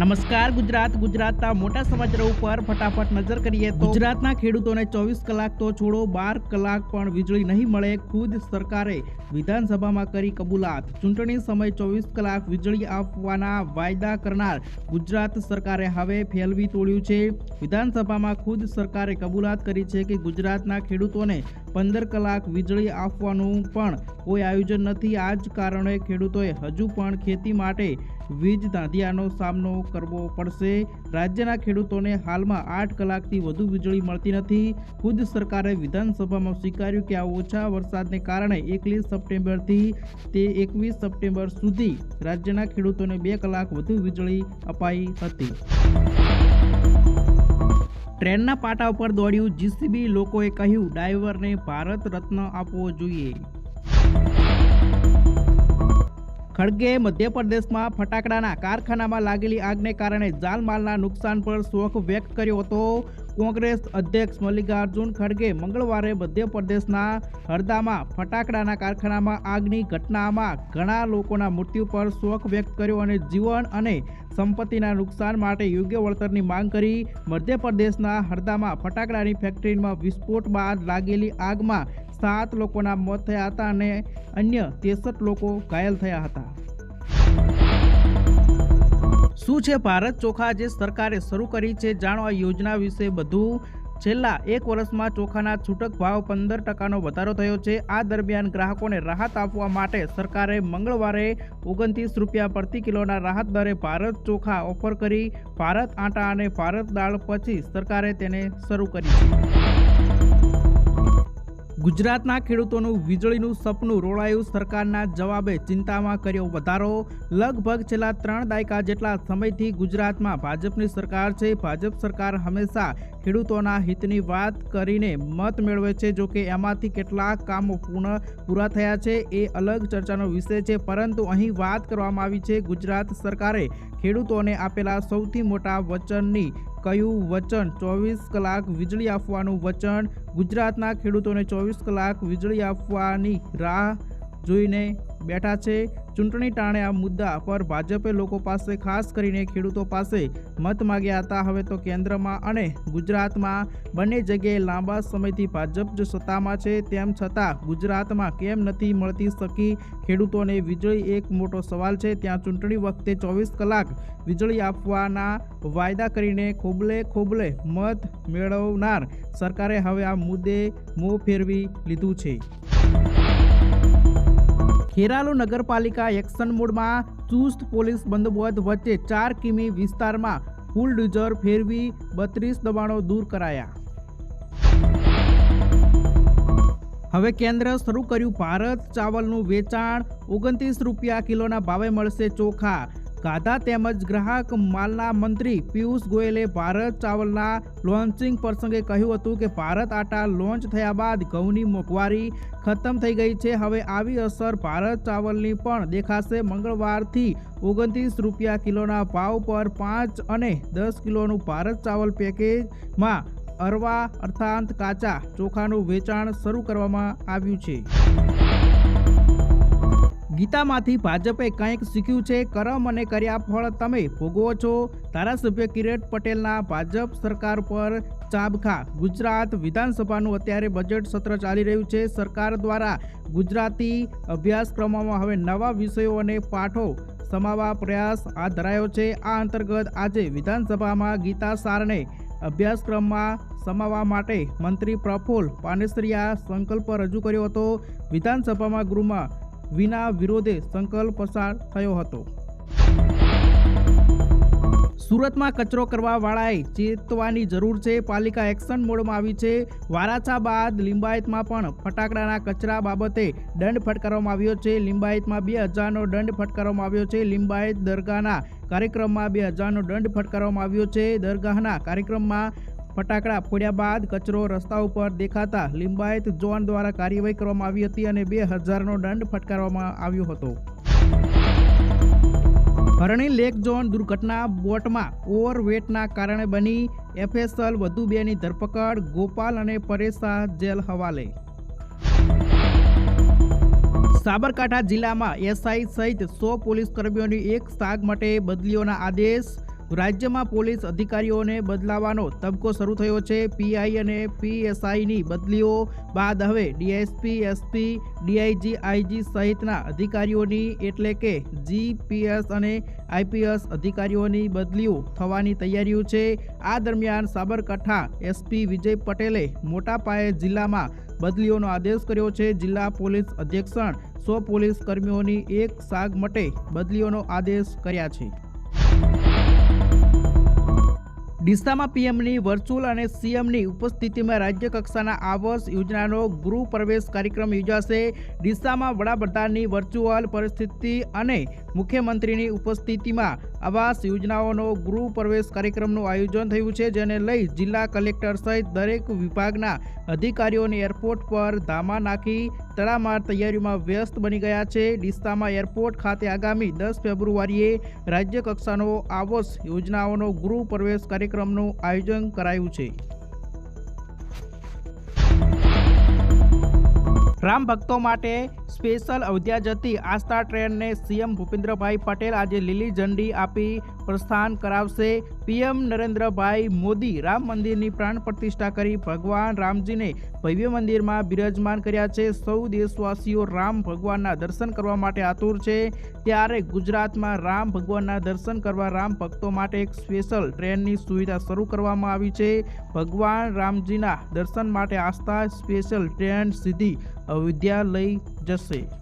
નમસ્કાર, ગુજરાત ગુજરાતના મોટા સમાચારો ઉપર ફટાફટ નજર કરીએ તો ગુજરાતના ખેડૂતોને ચોવીસ કલાક તો છોડો, બાર કલાક પણ વીજળી નહીં મળે, ખુદ સરકારે વિધાનસભામાં કરી કબૂલાત. ચૂંટણી સમય ચોવીસ કલાક વીજળી આપવાના વાયદા કરનાર ગુજરાત સરકારે હવે ફેલવી તોડ્યું છે. વિધાનસભામાં ખુદ સરકારે કબૂલાત કરી છે કે ગુજરાતના ખેડૂતોને પંદર કલાક વીજળી આપવાનું પણ કોઈ આયોજન નથી. આ જ કારણે ખેડૂતોએ હજુ પણ ખેતી માટે વીજ ધાંધિયાનો સામનો કરવો પડશે. રાજ્યના ખેડૂતોને હાલમાં આઠ કલાકથી વધુ વીજળી મળતી નથી. ખુદ સરકારે વિધાનસભામાં સ્વીકાર્યું કે આ ઓછા વરસાદને કારણે એકવીસ સપ્ટેમ્બરથી તે એકવીસ સપ્ટેમ્બર સુધી રાજ્યના ખેડૂતોને બે કલાક વધુ વીજળી અપાઈ હતી. ટ્રેનના પાટા ઉપર દોડ્યું. જીસીબી લોકોએ કહ્યું ડ્રાઈવરને ભારત રત્ન આપવો જોઈએ. ખડગે મધ્યપ્રદેશમાં ફટાકડાના કારખાનામાં લાગેલી આગને કારણે જાનમાલના નુકસાન પર શોક વ્યક્ત કર્યો હતો. કોંગ્રેસ અધ્યક્ષ મલ્લિકાર્જુન ખડગે મંગળવારે મધ્યપ્રદેશના હરદામાં ફટાકડાના કારખાનામાં આગની ઘટનામાં ઘણા લોકોના મૃત્યુ પર શોક વ્યક્ત કર્યો અને જીવન અને સંપત્તિના નુકસાન માટે યોગ્ય વળતરની માંગ કરી. મધ્યપ્રદેશના હરદામાં ફટાકડાની ફેક્ટરીમાં વિસ્ફોટ બાદ લાગેલી આગમાં સાત લોકોના મોત થયા હતા અને અન્ય ત્રેસઠ લોકો ઘાયલ થયા હતા. શું છે ભારત ચોખા જે સરકારે શરૂ કરી છે જાણો આ યોજના વિશે બધું? છેલ્લા એક વર્ષમાં ચોખાના છૂટક ભાવ પંદર ટકાનો વધારો થયો છે. આ દરમિયાન ગ્રાહકોને રાહત આપવા માટે સરકારે મંગળવારે ઓગણત્રીસ રૂપિયા પ્રતિ કિલોના રાહત દરે ભારત ચોખા ઓફર કરી. ભારત આટા અને ભારત દાળ પછી સરકારે તેને શરૂ કરી છે. ગુજરાતના ખેડૂતોનું વીજળીનું સપનું રોળાયું સરકારના જવાબે ચિંતામાં કર્યો વધારો. લગભગ છેલ્લા ત્રણ દાયકા જેટલા સમયથી ગુજરાતમાં ભાજપની સરકાર છે, ભાજપ સરકાર હંમેશા ખેડૂતોના હિતની વાત કરીને મત મેળવે છે. જો કે એમાંથી કેટલાક કામો પૂર્ણ પૂરા થયા છે, એ અલગ ચર્ચાનો વિષય છે. પરંતુ અહીં વાત કરવામાં આવી છે, ગુજરાત સરકારે ખેડૂતોને આપેલા સૌથી મોટા વચનની કયું વચન? ચોવીસ કલાક વીજળી આપવાનું વચન? ગુજરાતના ખેડૂતોને ચોવીસ કલાક વીજળી આપવાની રાહ જોઈને બેઠા છે. ચૂંટણી ટાણે આ મુદ્દા પર ભાજપે લોકો પાસે ખાસ કરીને ખેડૂતો પાસે મત માગ્યા હતા. હવે તો કેન્દ્રમાં અને ગુજરાતમાં બંને જગ્યાએ લાંબા સમયથી ભાજપ જ સત્તામાં છે. તેમ છતાં ગુજરાતમાં કેમ નથી મળતી શકી ખેડૂતોને વીજળી એક મોટો સવાલ છે. ત્યાં ચૂંટણી વખતે ચોવીસ કલાક વીજળી આપવાના વાયદા કરીને ખોબલે ખોબલે મત મેળવનાર સરકારે હવે આ મુદ્દે મોં ફેરવી લીધું છે. ખેરાલુ નગરપાલિકા એક્શન મોડમાં ચુસ્ત પોલીસ બંદોબસ્ત વચ્ચે ચાર કિમી વિસ્તારમાં ફૂલ ડુઝર ફેરવી બત્રીસ દબાણો દૂર કરાયા. હવે કેન્દ્ર શરૂ કર્યું ભારત ચાવલનું વેચાણ. ઓગણત્રીસ રૂપિયા કિલોના ભાવે મળશે ચોખા. ગાધા તેમજ ગ્રાહક માલના મંત્રી પિયુષ ગોયલે ભારત ચાવલના લોન્ચિંગ પ્રસંગે કહ્યું હતું કે ભારત આટા લોન્ચ થયા બાદ ઘઉંની મોંઘવારી ખતમ થઈ ગઈ છે. હવે આવી અસર ભારત ચાવલની પણ દેખાશે. મંગળવારથી ઓગણત્રીસ રૂપિયા કિલોના ભાવ પર પાંચ અને દસ કિલોનું ભારત ચાવલ પેકેજમાં અરવા અર્થાંત કાચા ચોખાનું વેચાણ શરૂ કરવામાં આવ્યું છે. ગીતામાંથી ભાજપે કંઈક શીખ્યું છે, કરમ અને કર્યા ફળ તમે ભોગવો છો. ધારાસભ્ય કિરેટ પટેલના ભાજપ સરકાર પર ચાબખા. ગુજરાત વિધાનસભાનું અત્યારે બજેટ સત્ર ચાલી રહ્યું છે. સરકાર દ્વારા ગુજરાતી અભ્યાસક્રમોમાં હવે નવા વિષયો અને પાઠો સમાવવા પ્રયાસ હાથ ધરાયો છે. આ અંતર્ગત આજે વિધાનસભામાં ગીતા સારને અભ્યાસક્રમમાં સમાવવા માટે મંત્રી પ્રફુલ પાનેસરિયા સંકલ્પ રજૂ કર્યો હતો. વિધાનસભામાં ગૃહમાં વિના વિરોધે સંકલ્પ પસાર થયો હતો. સુરતમાં કચરો કરવા વાળાએ ચેતવાની જરૂર છે. પાલિકા એક્શન મોડમાં આવી છે. વારાછા બાદ લિંબાયતમાં પણ ફટાકડાના કચરા બાબતે દંડ ફટકારવામાં આવ્યો છે. લિંબાયતમાં બે હજારનો દંડ ફટકારવામાં આવ્યો છે. લિંબાયત દરગાહના કાર્યક્રમમાં બે હજારનો દંડ ફટકારવામાં આવ્યો છે. દરગાહના કાર્યક્રમમાં ફટાકડા ફોડ્યા બાદ કચરો રસ્તા ઉપર દેખાતા લિંબાયત ઝોન દ્વારા કાર્યવાહી કરવામાં આવી હતી અને બે હજારનો દંડ ફટકારવામાં આવ્યો હતો. હરણી લેક ઝોન દુર્ઘટના બોટમાં ઓવરવેટના કારણે બની એફએસએલ વધુ બેની ધરપકડ, ગોપાલ અને પરેશ જેલ હવાલે. સાબરકાંઠા જિલ્લામાં એસઆઈ સહિત સો પોલીસ કર્મીઓની એક સાગ માટે બદલીઓના આદેશ રાજ્યમાં પોલીસ અધિકારીઓને બદલાવાનો તબકો શરૂ થયો છે. પીઆઈ અને પીએસઆઈની બદલીઓ બાદ હવે ડીએસપી, એસપી, ડીઆઈજી, આઈજી સહિતના અધિકારીઓની એટલે કે જીપીએસ અને આઈપીએસ અધિકારીઓની બદલીઓ થવાની તૈયારીઓ છે. આ દરમિયાન સાબરકાંઠા એસપી વિજય પટેલે મોટા પાયે જિલ્લામાં બદલીઓનો આદેશ કર્યો છે. જિલ્લા પોલીસ અધ્યક્ષણ સો પોલીસ કર્મીઓની એક સાગ મટે બદલીઓનો આદેશ કર્યા છે. ડીસામાં પીએમની, વર્ચ્યુઅલ અને સીએમની ઉપસ્થિતિમાં રાજ્ય કક્ષાના આવાસ યોજનાનો ગૃહ પ્રવેશ કાર્યક્રમ યોજાશે. ડીસામાં વડાપ્રધાનની વર્ચ્યુઅલ પરિસ્થિતિ અને મુખ્યમંત્રીની ઉપસ્થિતિમાં આવાસ યોજનાઓનો ગૃહ પ્રવેશ કાર્યક્રમનું આયોજન થયું છે, જેને લઈ જિલ્લા કલેક્ટર સહિત દરેક વિભાગના અધિકારીઓને એરપોર્ટ પર ધામા નાખી તડામાર તૈયારીઓમાં વ્યસ્ત બની ગયા છે. ડિસ્સામાં એરપોર્ટ ખાતે આગામી દસ ફેબ્રુઆરીએ રાજ્ય કક્ષાનો આવાસ યોજનાઓનો ગૃહ પ્રવેશ કાર્યક્રમનું આયોજન કરાયું છે. રામ ભક્તો માટે સ્પેશિયલ અયોધ્યા જતી આસ્થા ટ્રેનને સીએમ ભૂપેન્દ્રભાઈ પટેલ આજે લીલી ઝંડી આપી પ્રસ્થાન કરાવશે. પીએમ નરેન્દ્રભાઈ મોદી રામ મંદિરની પ્રાણ પ્રતિષ્ઠા કરી ભગવાન રામજીને ભવ્ય મંદિરમાં બિરાજમાન કર્યા છે. સૌ દેશવાસીઓ રામ ભગવાનના દર્શન કરવા માટે આતુર છે. ત્યારે ગુજરાતમાં રામ ભગવાનના દર્શન કરવા રામ ભક્તો માટે એક સ્પેશિયલ ટ્રેનની સુવિધા શરૂ કરવામાં આવી છે. ભગવાન રામજીના દર્શન માટે આસ્થા સ્પેશિયલ ટ્રેન સીધી વિદ્યાલય જશે.